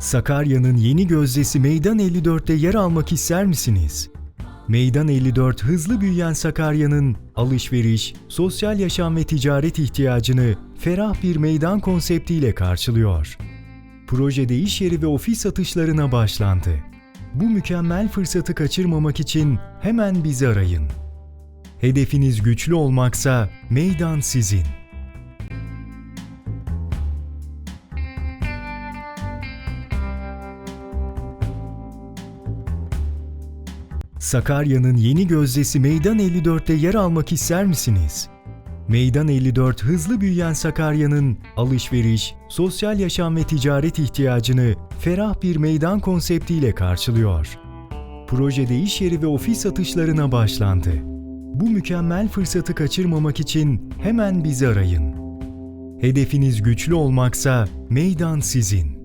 Sakarya'nın yeni gözdesi Meydan 54'te yer almak ister misiniz? Meydan 54 hızlı büyüyen Sakarya'nın alışveriş, sosyal yaşam ve ticaret ihtiyacını ferah bir meydan konseptiyle karşılıyor. Projede iş yeri ve ofis satışlarına başlandı. Bu mükemmel fırsatı kaçırmamak için hemen bizi arayın. Hedefiniz güçlü olmaksa meydan sizin. Sakarya'nın yeni gözdesi Meydan 54'te yer almak ister misiniz? Meydan 54 hızlı büyüyen Sakarya'nın alışveriş, sosyal yaşam ve ticaret ihtiyacını ferah bir meydan konseptiyle karşılıyor. Projede iş yeri ve ofis satışlarına başlandı. Bu mükemmel fırsatı kaçırmamak için hemen bizi arayın. Hedefiniz güçlü olmaksa meydan sizin.